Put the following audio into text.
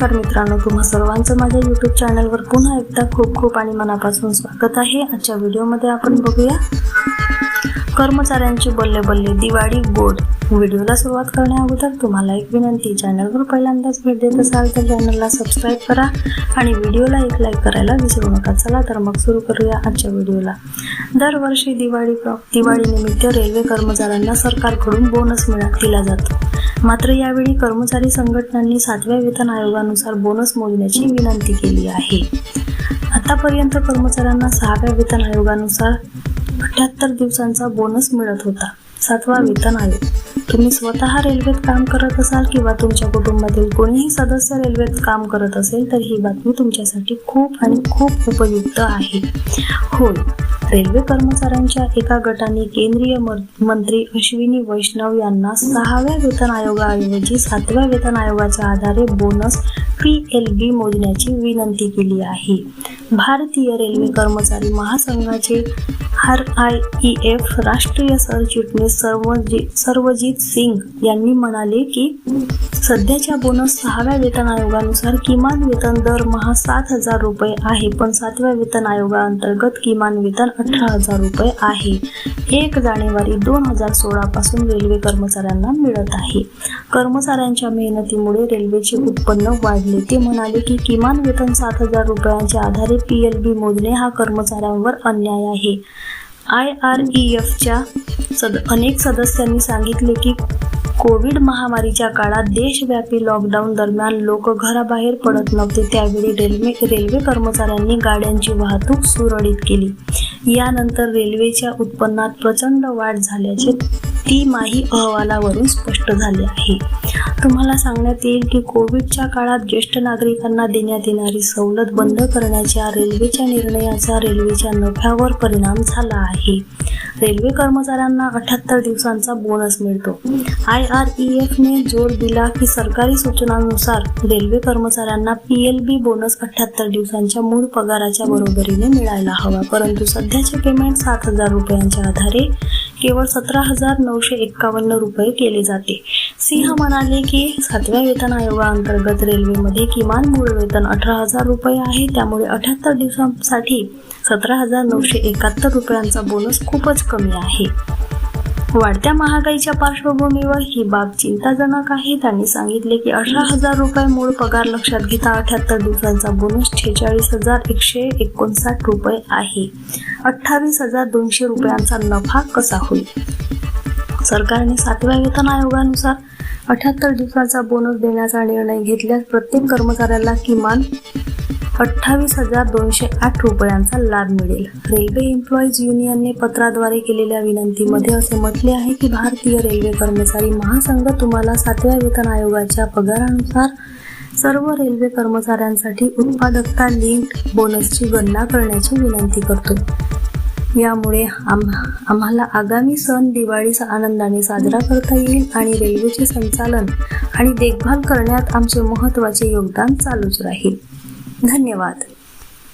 नमस्कार मित्रांनो तुम्हा सर्वांचं माझ्या यूट्यूब चॅनलवर पुन्हा एकदा खूप खूप आणि मनापासून स्वागत आहे. आजच्या व्हिडिओमध्ये आपण बघूया कर्मचाऱ्यांची बल्ले बल्ले दिवाळी गोड. व्हिडिओला सुरुवात करण्याअगोदर तुम्हाला एक विनंती चॅनलवर पहिल्यांदाच भेट देत असाल तर चॅनलला सबस्क्राईब करा आणि व्हिडिओला एक लाईक करायला विसरू नका. चला तर मग सुरू करूया आजच्या व्हिडिओला. दरवर्षी दिवाळी दिवाळीनिमित्त रेल्वे कर्मचाऱ्यांना सरकारकडून बोनस मिळा दिला जातो. मात्र यावेळी कर्मचारी संघटनांनी सातव्या वेतन आयोगानुसार बोनस मोजण्याची विनंती केली आहे. आतापर्यंत कर्मचाऱ्यांना सहाव्या वेतन आयोगानुसार अठ्याहत्तर दिवसांचा बोनस मिळत होता. सातवा वेतन आयोग. तुम्ही स्वतः रेल्वेत काम करत असाल किंवा तुमच्या कुटुंबातील कोणीही सदस्य रेल्वेत काम करत असेल तर ही बातमी तुमच्यासाठी खूप आणि खूप उपयुक्त आहे. होय. रेल्वे कर्मचाऱ्यांच्या एका गटाने केंद्रीय म- मंत्री अश्विनी वैष्णव यांना सहाव्या वेतन आयोगाऐवजी सातव्या वेतन आयोगाच्या आधारे बोनस पी एल बी मोजण्याची विनंती केली आहे. भारतीय रेल्वे कर्मचारी महासंघाचे आर आय ई एफ राष्ट्रीय सरचिटणीस सर्वजी सर्वजित सिंग यांनी म्हणाले की सध्याच्या बोनस सहाव्या वेतन आयोगानुसार किमान वेतन दरमहा सात हजार रुपये आहे पण सातव्या वेतन आयोगाअंतर्गत किमान वेतन अठरा हजार रुपये आहे. एक जानेवारी दोन हजार सोळा पासून रेल्वे कर्मचाऱ्यांना मिळत आहे. कर्मचाऱ्यांच्या मेहनतीमुळे रेल्वेचे उत्पन्न वाढले. ते म्हणाले की किमान वेतन सात हजार रुपयांच्या आधारे पी एल बी मोजणे हा कर्मचाऱ्यांवर अन्याय आहे. आय आर ई एफच्या सद अनेक सदस्यांनी सांगितले की कोविड महामारीच्या काळात देशव्यापी लॉकडाऊन दरम्यान लोक घराबाहेर पडत नव्हते. त्यावेळी रेल्वे रेल्वे कर्मचाऱ्यांनी गाड्यांची वाहतूक सुरळीत केली. यानंतर रेल्वेच्या उत्पन्नात प्रचंड वाढ झाल्याचे तिमाही अहवालावरून स्पष्ट झाले आहे. तुम्हाला सांगण्यात येईल की कोविडच्या काळात ज्येष्ठ नागरिकांना देण्यात येणारी सवलत बंद करण्याच्या रेल्वेच्या निर्णयाचा रेल्वेच्या नफ्यावर परिणाम झाला आहे. रेल्वे कर्मचाऱ्यांना अठ्याहत्तर दिवसांचा बोनस मिळतो. आय आर ई एफने जोर दिला की सरकारी सूचनांनुसार रेल्वे कर्मचाऱ्यांना पी एल बी बोनस अठ्याहत्तर दिवसांच्या मूळ पगाराच्या बरोबरीने मिळायला हवा. परंतु सध्याचे पेमेंट सात हजार रुपयांच्या आधारे केवळ सतरा हजार नऊशे एक्कावन्न रुपये केले जाते. सिंह म्हणाले की सातव्या वेतन आयोगाअंतर्गत रेल्वेमध्ये किमान मूळ वेतन अठरा हजार रुपये आहे. त्यामुळे अठ्याहत्तर दिवसांसाठी सतरा हजार नऊशे एकाहत्तर रुपयांचा बोनस खूपच कमी आहे. वाढत्या महागाईच्या पार्श्वभूमीवर ही बाब चिंताजनक आहे. त्यांनी सांगितले की अठरा हजार रुपये मूळ पगार लक्षात घेता अठ्याहत्तर दिवसांचा बोनस छेचाळीस हजार एकशे एकोणसाठ रुपये आहे. अठ्ठावीस हजार दोनशे रुपयांचा नफा कसा होईल? सरकारने सातव्या वेतन आयोगानुसार अठ्याहत्तर दिवसाचा बोनस देण्याचा निर्णय घेतल्यास प्रत्येक कर्मचाऱ्याला किमान अठ्ठावीस हजार दोनशे आठ रुपयांचा लाभ मिळेल. रेल्वे एम्प्लॉईज युनियनने पत्राद्वारे केलेल्या विनंतीमध्ये असे म्हटले आहे की भारतीय रेल्वे कर्मचारी महासंघ तुम्हाला सातव्या वेतन आयोगाच्या पगारानुसार सर्व रेल्वे कर्मचाऱ्यांसाठी उत्पादकता लिंक बोनसची गणना करण्याची विनंती करतो. यामुळे आम आम्हाला आगामी सण दिवाळीचा आनंदाने साजरा करता येईल आणि रेल्वेचे संचालन आणि देखभाल करण्यात आमचे महत्त्वाचे योगदान चालूच राहील. धन्यवाद.